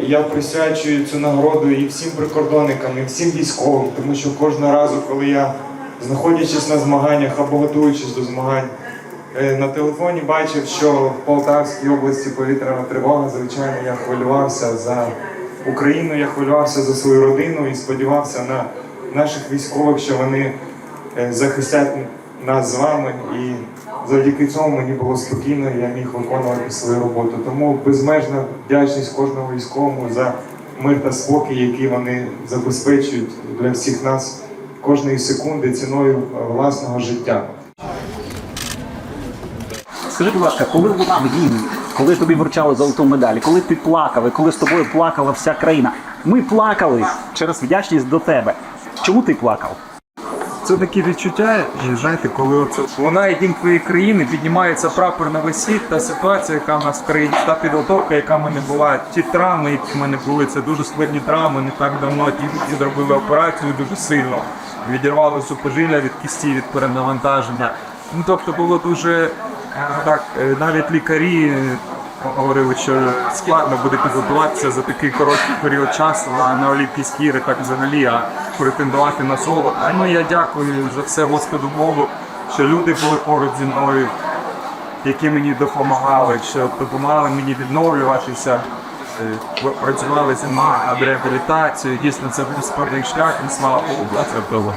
Я присвячую цю нагороду і всім прикордонникам, і всім військовим, тому що кожного разу, коли я, знаходячись на змаганнях або готуючись до змагань, е, на телефоні бачив, що в Полтавській області повітряна тривога, звичайно, я хвилювався за Україну, я хвилювався за свою родину і сподівався на наших військових, що вони е, захистять нас з вами. І завдяки цьому мені було спокійно, і я міг виконувати свою роботу. Тому безмежна вдячність кожному військовому за мир та спокій, який вони забезпечують для всіх нас кожної секунди ціною е, власного життя. Скажи, будь ласка, коли в війні, коли тобі вручали золоту медаль, коли ти плакав, коли з тобою плакала вся країна, ми плакали через вдячність до тебе. Чому ти плакав? Це такі відчуття, знаєте, коли оце вона дім твоєї країни піднімається прапор на весь світ, та ситуація, яка в нас в країні, та підготовка, яка в мене була, ті травми, які в мене були, це дуже складні травми. Не так давно ті, ті зробили операцію дуже сильно. Відірвали супожилля від кісті від перенавантаження. Ну тобто було дуже е, так, е, навіть лікарі. Говорили, що складно буде підготуватися за такий короткий період часу а на Олімпійські ігри, так взагалі, а претендувати на золото. Ну я дякую за все Господу Богу, що люди були поруч зі мною, які мені допомагали, що допомагали мені відновлюватися, е, працювали зі мною над реабілітацією. Дійсно, це був складний шлях, і слава Богу, це було.